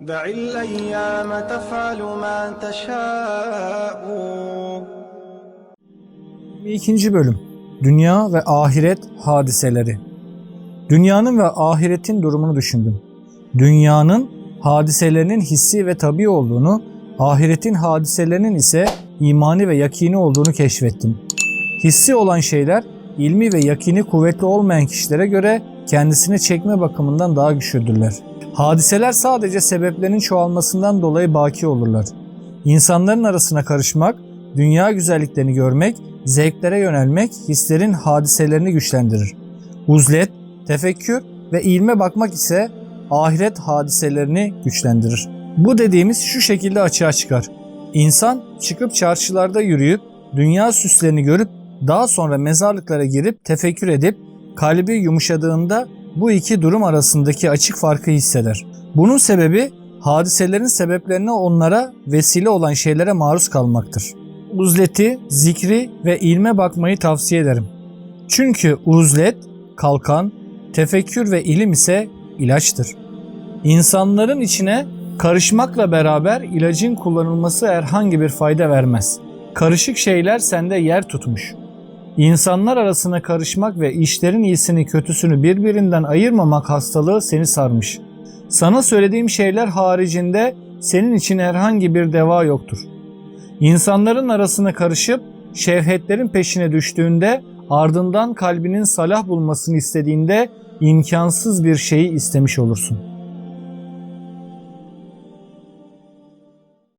دع الأيام تفعل ما تشاء İkinci bölüm Dünya ve ahiret hadiseleri Dünyanın ve ahiretin durumunu düşündüm. Dünyanın hadiselerinin hissi ve tabi olduğunu, ahiretin hadiselerinin ise imani ve yakini olduğunu keşfettim. Hissi olan şeyler ilmi ve yakini kuvvetli olmayan kişilere göre kendisine çekme bakımından daha güçlüdürler. Hadiseler sadece sebeplerin çoğalmasından dolayı baki olurlar. İnsanların arasına karışmak, dünya güzelliklerini görmek, zevklere yönelmek hislerin hadiselerini güçlendirir. Uzlet, tefekkür ve ilme bakmak ise ahiret hadiselerini güçlendirir. Bu dediğimiz şu şekilde açığa çıkar. İnsan çıkıp çarşılarda yürüyüp dünya süslerini görüp daha sonra mezarlıklara girip tefekkür edip kalbi yumuşadığında bu iki durum arasındaki açık farkı hisseder. Bunun sebebi hadiselerin sebeplerine onlara vesile olan şeylere maruz kalmaktır. Uzleti, zikri ve ilme bakmayı tavsiye ederim. Çünkü uzlet, kalkan, tefekkür ve ilim ise ilaçtır. İnsanların içine karışmakla beraber ilacın kullanılması herhangi bir fayda vermez. Karışık şeyler sende yer tutmuş. İnsanlar arasına karışmak ve işlerin iyisini kötüsünü birbirinden ayırmamak hastalığı seni sarmış. Sana söylediğim şeyler haricinde senin için herhangi bir deva yoktur. İnsanların arasına karışıp şevhetlerin peşine düştüğünde ardından kalbinin salah bulmasını istediğinde imkansız bir şeyi istemiş olursun.